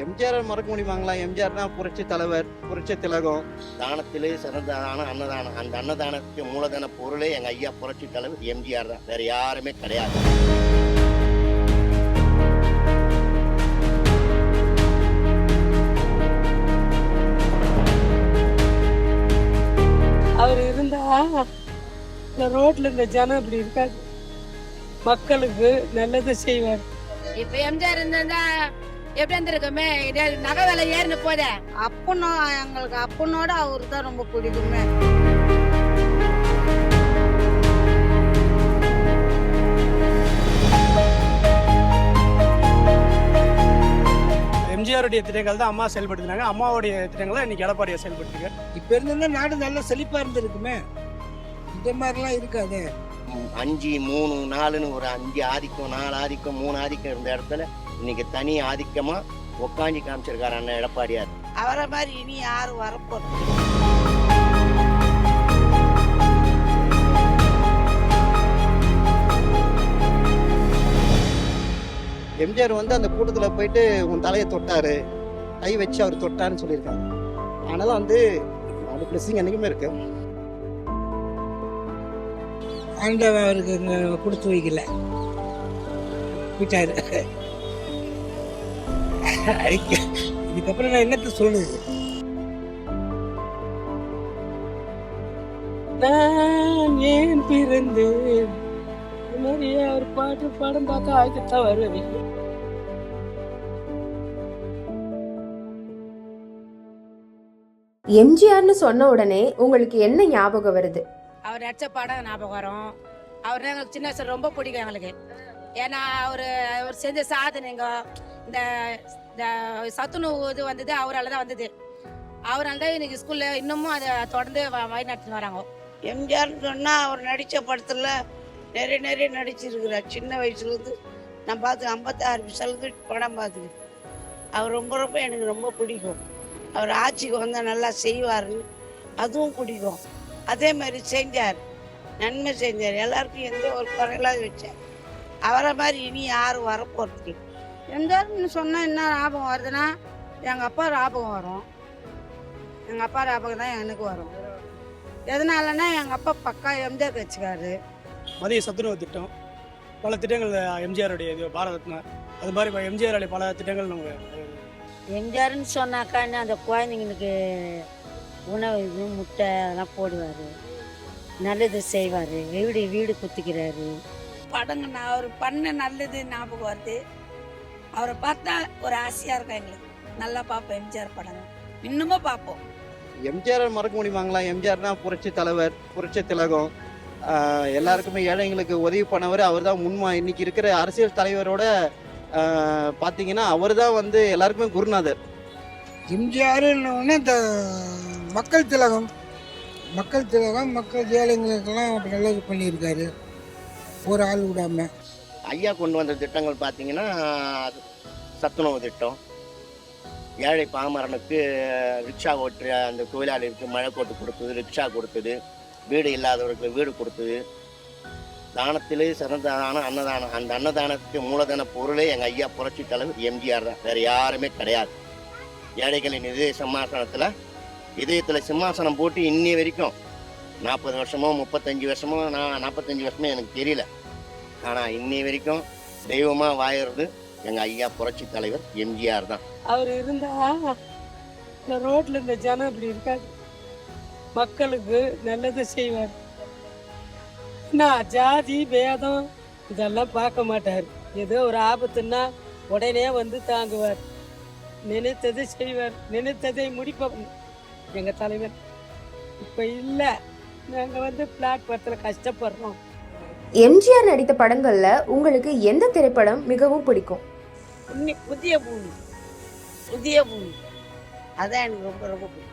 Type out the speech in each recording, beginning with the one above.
எம்ஜிஆர் மறக்க முடியுமாங்களா? எம்ஜிஆர் தான் புரட்சி தலைவர் புரட்சி திலகம். தானத்திலே சிறந்த தானம் அன்னதானம். அந்த அன்னதானத்துக்கு மூலதன பொருளே எங்க ஐயா புரட்சி தலைவர் எம்ஜிஆர் தான். வேற யாருமே கிடையாது. அவர் இருந்தா இந்த ரோட்ல இந்த ஜனம் இப்படி இருக்காது. மக்களுக்கு நல்லது செய்வார். இப்ப எம்ஜிஆர் இருந்தா எப்படி இருந்திருக்குமே நகை விலை ஏறின போதே. அப்பனோ எங்களுக்கு அப்பனோட அவரு தான் ரொம்ப பிடிக்குமே. எம்ஜிஆருடைய திட்டங்கள் தான் அம்மா செயல்படுத்தினாங்க. அம்மாவுடைய திட்டங்கள் தான் இன்னைக்கு எடப்பாடியை செயல்படுத்துங்க இப்ப இருந்திருந்தா நாடு நல்ல செழிப்பா இருந்திருக்குமே. இந்த மாதிரிலாம் இருக்காது. அஞ்சு மூணு நாலுன்னு ஒரு அஞ்சு ஆதிக்கம் நாலு ஆதிக்கம் மூணு ஆதிக்கம் இருந்த இடத்துல இன்னைக்கு தனி ஆதிக்கமா உக்காஞ்சி காமிச்சிருக்காரு அண்ணன் எடப்பாடியார். அவரை மாதிரி இனி யாரும் வரப்போறது எம்ஜிஆர் வந்து அந்த கூட்டத்துல போயிட்டு உன் தலையை தொட்டாரு. கை வச்சு அவர் தொட்டாருன்னு சொல்லியிருக்காங்க அதனால வந்து அவரு பிளஸிங் என்னைக்குமே இருக்கு. ஆண்டவன் அவருக்கு கொடுத்து வைக்கல. விட்டாரு. இதுக்கப்புறம் நான் என்னத்த சொல்லுது நான் ஏன் பிறந்தேன்? மாதிரி அவர் பாட்டு படம் பார்த்தா அதுதான் வருவேன். எம்ஜிஆர்னு சொன்ன உடனே உங்களுக்கு என்ன ஞாபகம் வருது? அவர் நடிச்ச படம் ஞாபகம் வரும். அவர் எங்களுக்கு சின்ன வயசுல ரொம்ப பிடிக்கும் எங்களுக்கு. ஏன்னா அவர் அவர் செஞ்ச சாதனைங்க இந்த இந்த சத்துணவு இது வந்தது அவரால் தான் வந்தது. அவரால் தான் இன்னைக்கு ஸ்கூலில் இன்னமும் அதை தொடர்ந்து வ- வழி நடத்திட்டு வராங்க. எம்ஜிஆர்னு சொன்னால் அவர் நடித்த படத்தில் நிறைய நிறைய நடிச்சிருக்கிறார். சின்ன வயசுலேருந்து நான் பார்த்து ஐம்பத்தாறு வயசுலேருந்து படம் பார்த்துக்கிறேன் அவர் ரொம்ப ரொம்ப எனக்கு ரொம்ப பிடிக்கும். அவர் ஆட்சிக்கு வந்தால் நல்லா செய்வார் அதுவும் பிடிக்கும். அதே மாதிரி செஞ்சார். நன்மை செஞ்சார். எல்லாருக்கும் எந்த ஒரு குறையில்லாத வச்சார் அவரை மாதிரி இனி யாரும் வரப்போறது எம்ஜிஆர்னு சொன்னால் என்ன ஞாபகம் வருதுன்னா எங்கள் அப்பா ஞாபகம் வரும். எங்கள் அப்பா ஞாபகம் தான் எனக்கு வரும். எதனாலன்னா எங்கள் அப்பா பக்கா எம்ஜிஆர் கட்சிக்காரு மதிய சத்துணவு திட்டம். பல திட்டங்கள் எம்ஜிஆருடைய இது பாரத ரத்னா. அது மாதிரி இப்போ எம்ஜிஆருடைய பல திட்டங்கள் நம்ம எம்ஜிஆர்னு சொன்னாக்கா என்ன அந்த குழந்தைங்களுக்கு உணவு இது முட்டை அதெல்லாம் போடுவார். நல்லது செய்வார். வீடு வீடு குத்திக்கிறாரு. படங்க நான் அவர் பண்ண நல்லது ஞாபகம் வருது. அவரை பார்த்தா ஒரு ஆசையாக இருக்கும் எங்களுக்கு. நல்லா பார்ப்போம் எம்ஜிஆர் படங்க இன்னமும் பார்ப்போம். எம்ஜிஆர் மறக்க முடியுமாங்களா எம்ஜிஆர் தான் புரட்சி தலைவர் புரட்சி திலகம். எல்லாருக்குமே ஏழைங்களுக்கு உதவி பண்ணவர் அவர் தான் முன்மா. இன்னைக்கு இருக்கிற அரசியல் தலைவரோட பார்த்தீங்கன்னா அவர் தான் வந்து எல்லாருக்குமே குருநாதர். எம்ஜிஆர்னு இந்த மக்கள் திலகம். மக்கள் திலகம் மக்கள் ஏழைங்களுக்கெல்லாம் அப்படி நல்லது பண்ணியிருக்காரு. ஒரு ஆள் விடாம. ஐயா கொண்டு வந்த திட்டங்கள் பார்த்தீங்கன்னா சத்துணவு திட்டம் ஏழை பாமரனுக்கு ரிக்ஷா ஓட்டுற அந்த தொழிலாளிகளுக்கு மழை கோட்டு கொடுத்தது ரிக்ஷா கொடுத்தது வீடு இல்லாதவர்களுக்கு வீடு கொடுத்தது. தானத்திலே சிறந்த தானம் அன்னதானம் அந்த அன்னதானத்துக்கு மூலதன பொருளே எங்கள் ஐயா புரட்சி தலைவர் எம்ஜிஆர் தான். வேறு யாருமே கிடையாது. ஏழைகளின் இதய சிம்மாசனத்தில் இதயத்தில் சிம்மாசனம் போட்டு இன்னி வரைக்கும் நாற்பது வருஷமோ முப்பத்தஞ்சு வருஷமோ நான் நாற்பத்தஞ்சு வருஷமோ எனக்கு தெரியல. ஆனால் இன்னி வரைக்கும் தெய்வமாக வாயறது எங்கள் ஐயா புரட்சி தலைவர் எம்ஜிஆர் தான். அவர் இருந்தா இந்த ரோட்ல இந்த ஜனம் இப்படி இருக்காது. மக்களுக்கு நல்லது செய்வார். நான் ஜாதி பேதம் இதெல்லாம் பார்க்க மாட்டார். ஏதோ ஒரு ஆபத்துன்னா உடனே வந்து தாங்குவார். நினைத்ததை செய்வார். நினைத்ததை முடிப்போம் எங்கள் தலைவர். இப்போ இல்லை. நாங்கள் வந்து பிளாட்பாரத்தில் கஷ்டப்படுறோம். எம்ஜிஆர் நடித்த படங்கள்ல உங்களுக்கு எந்த திரைப்படம் மிகவும் பிடிக்கும்? புதிய பூமி. புதிய பூமி. அதான் எனக்கு ரொம்ப ரொம்ப பிடிக்கும்.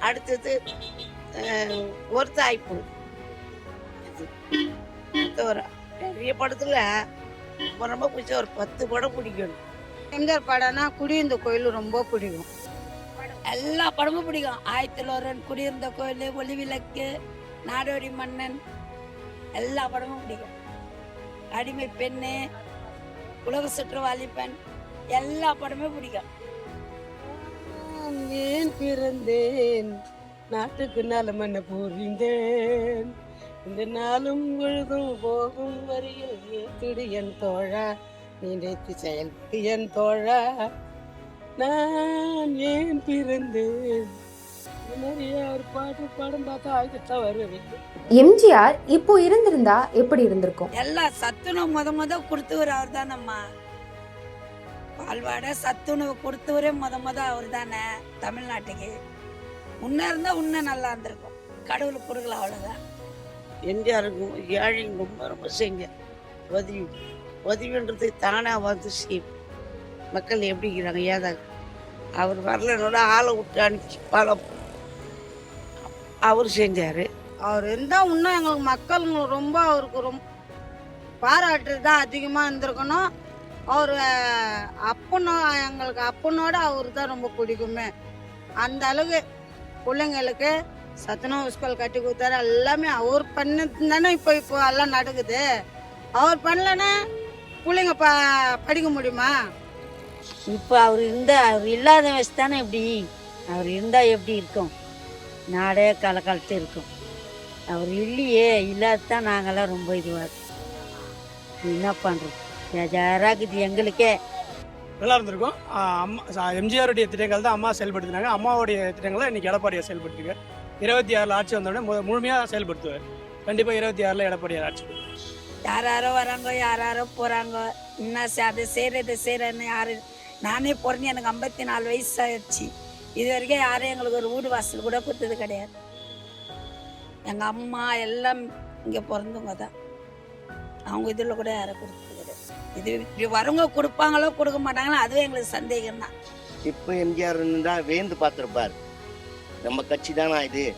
அடுத்தது அஹ், ஒரு தாய்ப்பு ஒரு நிறைய படத்துல ரொம்ப ரொம்ப பிடிச்ச ஒரு பத்து படம் பிடிக்கும் எம்ஜிஆர் படம்னா குடியிருந்த கோயில் ரொம்ப பிடிக்கும். எல்லா படமும் பிடிக்கும். ஆயத்திலோரன் குடியிருந்த கோயில் ஒளி விளக்கு நாடோடி மன்னன் எல்லா படமும் பிடிக்கும். அடிமை பெண்ணு உலக சுற்றுவாளி பெண் எல்லா படமும் பிடிக்கும். ஏன் பிறந்தேன்? நாட்டுக்கு நலமன்ன புரிந்தேன். இந்த நாளும் முழுதும் போகும் வரியில் ஏத்துடு என் தோழா நினைத்து செயல்பட்டு என் தோழா. நான் ஏன் பிறந்தேன்? எம்ஜிஆர் இப்போ இருந்திருந்தா எப்படி இருந்திருக்கும்? எல்லாம் சத்துணவு முத முத கொடுத்தவர் அவர் தானம்மா பால்வாடை சத்துணவு கொடுத்தவரே முத முத அவர் தானே தமிழ்நாட்டுக்கு. முன்ன இருந்தா இன்னும் நல்லா இருந்திருக்கும். கடவுள் கொடுக்கல அவ்வளவுதான். எம்ஜிஆருக்கும் ஏழையும் ரொம்ப ரொம்ப செய்யுங்க. உதவி உதவின்றது தானா வந்து செய்யும் மக்கள் எப்படி இருக்கிறாங்க ஏதாக அவர் வரலனோட ஆளை விட்டு அனுப்பிச்சு பல அவர் செஞ்சாரு. அவர் இருந்தால் இன்னும் எங்களுக்கு மக்களுங்க ரொம்ப அவருக்கு ரொம்ப பாராட்டு தான் அதிகமாக இருந்திருக்கணும். அவர் அப்பனோ எங்களுக்கு அப்பனோட அவர் தான் ரொம்ப பிடிக்குமே. அந்த அளவுக்கு பிள்ளைங்களுக்கு சத்துணவு ஸ்கூல் கட்டி கொடுத்தாரு. எல்லாமே அவர் பண்ணது தானே இப்போ இப்போ எல்லாம் நடக்குது. அவர் பண்ணலன்னா பிள்ளைங்க ப படிக்க முடியுமா? இப்போ அவர் இருந்தா அவர் இல்லாத வயசு தானே எப்படி அவர் இருந்தா எப்படி இருக்கும்? நாடே கலக்கலத்து இருக்கும். அவர் இல்லையே இல்லாத தான் நாங்கெல்லாம் ரொம்ப இதுவாக இருக்கோம். என்ன பண்ணுறோம் பேஜாராக்குது எங்களுக்கே. நல்லா இருந்திருக்கும். அம்மா எம்ஜிஆருடைய திட்டங்கள் தான் அம்மா செயல்படுத்தினாங்க. அம்மாவுடைய திட்டங்களை இன்னைக்கு எடப்பாடியார் செயல்படுத்திருக்க இருபத்தி ஆறில் ஆட்சி வந்தோடனே மு முழுமையாக செயல்படுத்துவார். கண்டிப்பாக இருபத்தி ஆறில் எடப்பாடியார் ஆட்சி யாராரோ வராங்க யாராரோ போறாங்க என்ன அதை செய்யறது செய்யறேன்னு யாரு நானே பிறந்து எனக்கு ஐம்பத்தி நாலு வயசு ஆயிடுச்சு இது வரைக்கும் யாரும் எங்களுக்கு ஒரு வீடு வாசல் கூட கொடுத்தது கிடையாது. எங்க அம்மா எல்லாம் இங்க பிறந்தவங்க தான். அவங்க இதில் கூட யாரும் கொடுத்தது கிடையாது. இது இப்படி வரவங்க கொடுப்பாங்களோ கொடுக்க மாட்டாங்களோ அதுவே எங்களுக்கு சந்தேகம் தான் இப்போ எம்ஜிஆர் தான் வேந்து பார்த்துருப்பார். நம்ம கட்சி தானா இது?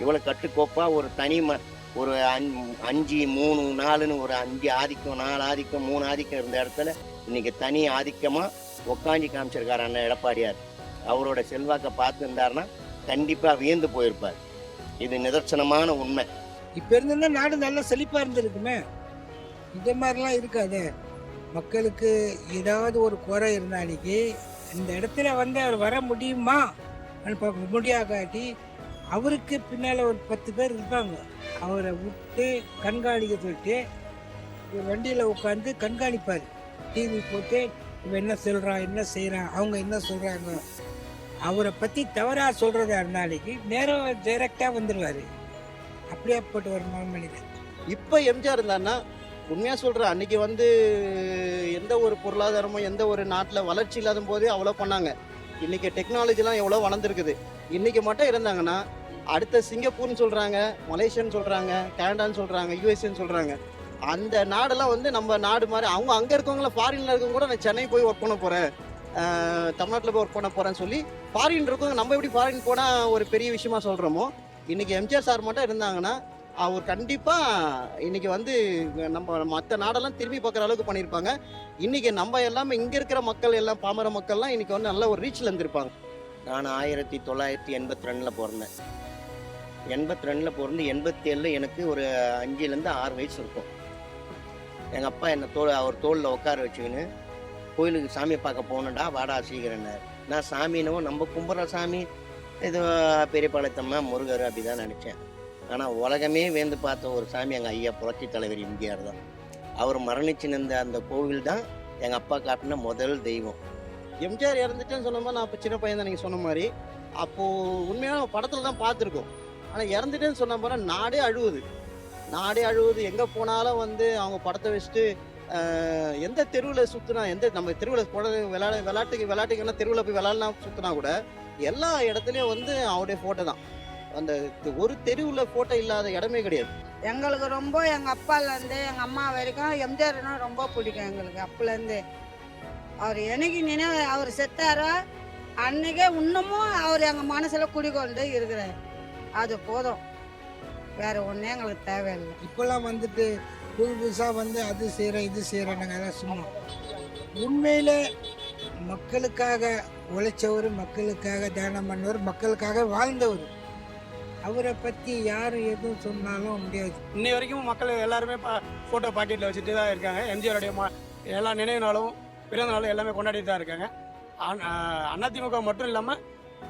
இவ்வளோ கட்டுக்கோப்பா ஒரு தனி ம ஒரு அஞ்- அஞ்சு மூணு நாலுன்னு ஒரு அஞ்சு ஆதிக்கம் நாலு ஆதிக்கம் மூணு ஆதிக்கம் இருந்த இடத்துல இன்னைக்கு தனி ஆதிக்கமாக உக்காஞ்சி காமிச்சிருக்காரு அண்ணன் எடப்பாடியார். அவரோட செல்வாக்கை பார்த்துருந்தாருன்னா கண்டிப்பாக வியந்து போயிருப்பார். இது நிதர்சனமான உண்மை. இப்போ இருந்திருந்தா நாடு நல்லா செழிப்பாக இருந்திருக்குமே. இந்த மாதிரிலாம் இருக்காது. மக்களுக்கு ஏதாவது ஒரு குறை இருந்தாலிக்கு இந்த இடத்துல வந்து அவர் வர முடியுமா? முடியாகாட்டி அவருக்கு பின்னால் ஒரு பத்து பேர் இருப்பாங்க. அவரை விட்டு கண்காணிக்க சொல்லிட்டு வண்டியில் உட்காந்து கண்காணிப்பார். டிவி போட்டு இவன் என்ன சொல்கிறான் என்ன செய்கிறான் அவங்க என்ன சொல்கிறாங்க அவரை பற்றி தவறாக சொல்கிறதா இருந்தாலிக்கு நேரம் டைரக்டா வந்துருவாரு. அப்படியாப்பட்ட ஒரு மனிதன் இப்போ எம்ஜிஆர் இருந்தாருன்னா உண்மையாக சொல்கிறேன் அன்றைக்கி வந்து எந்த ஒரு பொருளாதாரமும் எந்த ஒரு நாட்டில் வளர்ச்சி இல்லாத போதே அவ்வளோ பண்ணாங்க. இன்றைக்கி டெக்னாலஜிலாம் எவ்வளோ வளர்ந்துருக்குது. இன்றைக்கி மட்டும் இருந்தாங்கன்னா அடுத்த சிங்கப்பூர்னு சொல்கிறாங்க மலேசியான்னு சொல்கிறாங்க கனடான்னு சொல்கிறாங்க யூஎஸ்ஏன்னு சொல்கிறாங்க அந்த நாடெல்லாம் வந்து நம்ம நாடு மாதிரி அவங்க அங்கே இருக்கவங்கள ஃபாரின்ல இருக்கவங்க கூட நான் சென்னை போய் ஒர்க் பண்ண போகிறேன் தமிழ்நாட்டில் போய் ஒர்க் பண்ண போகிறேன்னு சொல்லி ஃபாரின் இருக்கவங்க நம்ம எப்படி ஃபாரின் போனால் ஒரு பெரிய விஷயமா சொல்கிறோமோ இன்னைக்கு எம்ஜிஆர் சார் மட்டும் இருந்தாங்கன்னா அவர் கண்டிப்பாக இன்னைக்கு வந்து நம்ம மற்ற நாடெல்லாம் திரும்பி பார்க்குற அளவுக்கு பண்ணியிருப்பாங்க. இன்னைக்கு நம்ம எல்லாமே இங்கே இருக்கிற மக்கள் எல்லாம் பாமர மக்கள்லாம் இன்னைக்கு வந்து நல்ல ஒரு ரீச்சில் இருந்திருப்பாங்க. நான் ஆயிரத்தி தொள்ளாயிரத்தி எண்பத்தி ரெண்டில் பிறந்தேன். எண்பத்தி ரெண்டில் பிறந்து எண்பத்தி ஏழில் எனக்கு ஒரு அஞ்சுலேருந்து ஆறு வயசு இருக்கும். எங்கள் அப்பா என்னை தோல் அவர் தோளில் உட்கார வச்சுக்கின்னு கோயிலுக்கு சாமியை பார்க்க போகணுண்டா வாடா சீக்கிரன்னார் நான் சாமினவும் நம்ம கும்பிட்ற சாமி இது பெரியபாளையத்தம்மா முருகர் அப்படி தான் நினச்சேன். ஆனால் உலகமே வேந்து பார்த்த ஒரு சாமி எங்கள் ஐயா புரட்சி தலைவர் எம்ஜிஆர் தான். அவர் மரணிச்சு நின்ற அந்த கோவில் தான் எங்கள் அப்பா காட்டின முதல் தெய்வம். எம்ஜிஆர் இறந்துட்டேன்னு சொன்ன நான் இப்போ சின்ன பையன் தான் நீங்கள் சொன்ன மாதிரி அப்போது உண்மையான படத்தில் தான் பார்த்துருக்கோம். ஆனால் இறந்துட்டேன்னு சொன்ன மாதிரி நாடே அழுவுது. நாடே அழுவுது. எங்கே போனாலும் வந்து அவங்க படத்தை வச்சுட்டு எந்த தெருவில் சுற்றினா எந்த நம்ம தெருவில் போட விளையாட விளையாட்டுக்கு விளையாட்டுக்குன்னா தெருவில் போய் விளையாடலாம் சுற்றினா கூட எல்லா இடத்துலையும் வந்து அவருடைய ஃபோட்டோ தான். அந்த ஒரு தெருவில் ஃபோட்டோ இல்லாத இடமே கிடையாது. எங்களுக்கு ரொம்ப எங்கள் அப்பாலேருந்து எங்கள் அம்மா வரைக்கும் எம்ஜிஆர்னா ரொம்ப பிடிக்கும் எங்களுக்கு அப்போலேருந்து அவர் என்னைக்கு நினைவு அவர் செத்தாரோ அன்னைக்கே இன்னமும் அவர் எங்கள் மனசில் குடிக்கொண்டு இருக்கிறார். அது போதும். வேற ஒன்றும் எங்களுக்கு தேவையில்லை. இப்பெல்லாம் வந்துட்டு புது புதுசாக வந்து அது செய்கிறேன் இது செய்கிறேன்னாங்க அதான் சும்மா. உண்மையில் மக்களுக்காக உழைச்சவர் மக்களுக்காக தியானம் பண்ணவர் மக்களுக்காக வாழ்ந்தவர். அவரை பற்றி யார் எதுவும் சொன்னாலும் முடியாது. இன்னை வரைக்கும் மக்கள் எல்லாருமே பா ஃபோட்டோ பாக்கெட்டில் வச்சுட்டு தான் இருக்காங்க. எம்ஜிஆருடைய மா எல்லா நினைவு நாளும் பிறந்த நாளும் எல்லாமே கொண்டாடிட்டு தான் இருக்காங்க. அதிமுக மட்டும் இல்லாமல்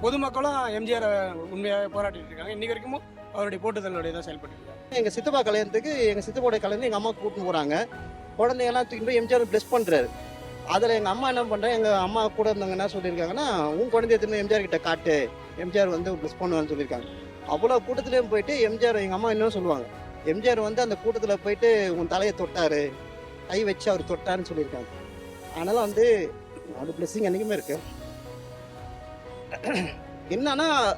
பொதுமக்களும் எம்ஜிஆர் உண்மையாக போராட்டிட்டு இருக்காங்க. இன்னி வரைக்கும் அவருடைய போட்டுதலுடைய தான் செயல்பட்டு இருக்காங்க. எங்கள் சித்தப்பா கல்யாணத்துக்கு எங்கள் சித்தப்போட கல்யாணம் எங்கள் அம்மா கூட்டின்னு போகிறாங்க குழந்தைங்கெல்லாம் தூக்கி போய் எம்ஜிஆர் ப்ளஸ் பண்ணுறாரு அதில் எங்கள் அம்மா என்ன பண்ணுறேன் எங்கள் அம்மா கூட இருந்தவங்க என்ன சொல்லியிருக்காங்கன்னா உன் குழந்தைய திரும்ப எம்ஜிஆர் கிட்ட காட்டு. எம்ஜிஆர் வந்து ப்ளஸ் பண்ணுவான்னு சொல்லியிருக்காங்க. அவ்வளோ கூட்டத்துலேயும் போயிட்டு எம்ஜிஆர் எங்கள் அம்மா இன்னும் சொல்லுவாங்க. எம்ஜிஆர் வந்து அந்த கூட்டத்தில் போயிட்டு உன் தலையை தொட்டார். கை வச்சு அவர் தொட்டாருன்னு சொல்லியிருக்காங்க. அதனால் வந்து அது பிளெஸிங் என்றைக்குமே இருக்கு. என்னன்னா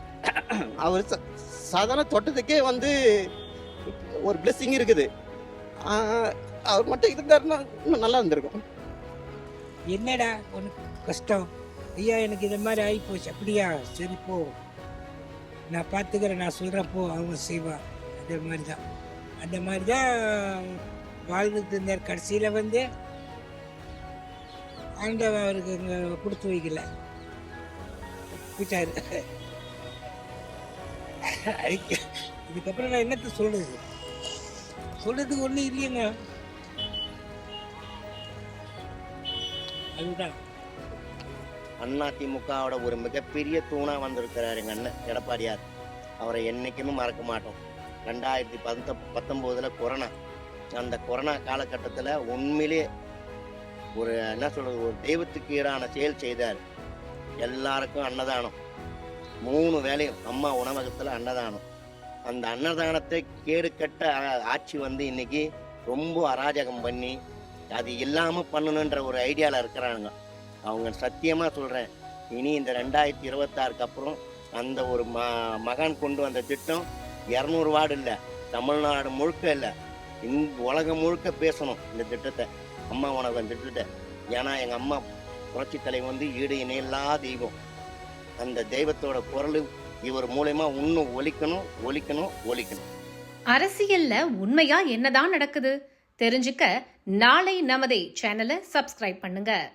அவர் ச- சாதாரண தொட்டதுக்கே வந்து ஒரு பிளெஸ்ஸிங் இருக்குது. அவர் மட்டும் இருந்தாருன்னா இன்னும் நல்லா இருந்திருக்கும். என்னடா உனக்கு கஷ்டம்? ஐயா எனக்கு இந்த மாதிரி ஆகி போச்சு அப்படியா? சரி போ. நான் பார்த்துக்கிறேன் நான் சொல்கிறேன் போ. அவங்க செய்வான் அதே மாதிரி தான் அந்த மாதிரி தான் வாழ்ந்துட்டு இருந்தார். கடைசியில் வந்து ஆண்டவ அவருக்கு இங்கே கொடுத்து வைக்கல. போயிட்டாரு. இதுக்கப்புறம் நான் என்னத்தை சொல்கிறது சொல்றதுக்கு ஒன்றும் இல்லைங்க. அதுதான். அதிமுகவோட ஒரு மிகப்பெரிய தூணா வந்திருக்கிறார் எங்க அண்ணன் எடப்பாடியார். அவரை என்னைக்குமே மறக்க மாட்டோம். ரெண்டாயிரத்தி பத்த பத்தொம்போதுல கொரோனா. அந்த கொரோனா காலகட்டத்தில் உண்மையிலே ஒரு என்ன சொல்றது ஒரு தெய்வத்துக்கு ஈடான செயல் செய்தார். எல்லாருக்கும் அன்னதானம். மூணு வேளையும் அம்மா உணவகத்தில் அன்னதானம். அந்த அன்னதானத்தை கேடு கட்ட ஆட்சி வந்து இன்னைக்கு ரொம்ப அராஜகம் பண்ணி அது இல்லாமல் பண்ணணுன்ற ஒரு ஐடியாவில் இருக்கிறாங்க அவங்க சத்தியமாக சொல்கிறேன் இனி இந்த ரெண்டாயிரத்தி இருபத்தாறுக்கு அப்புறம் அந்த ஒரு ம மகான் கொண்டு வந்த திட்டம் இரநூறு வார்டு இல்லை தமிழ்நாடு முழுக்க இல்லை. இந் உலகம் முழுக்க பேசணும் இந்த திட்டத்தை. அம்மா உனக்கு அந்த திட்டத்தை. ஏன்னா எங்கள் அம்மா புரட்சி தலைவர் வந்து ஈடு இணையில்லா தெய்வம். அந்த தெய்வத்தோட குரல் இவர் மூலயமா இன்னும் ஒழிக்கணும் ஒழிக்கணும் ஒலிக்கணும். அரசியல்ல உண்மையா என்னதான் நடக்குது? தெரிஞ்சுக்க நாளை நமதே சேனலை சப்ஸ்கிரைப் பண்ணுங்க.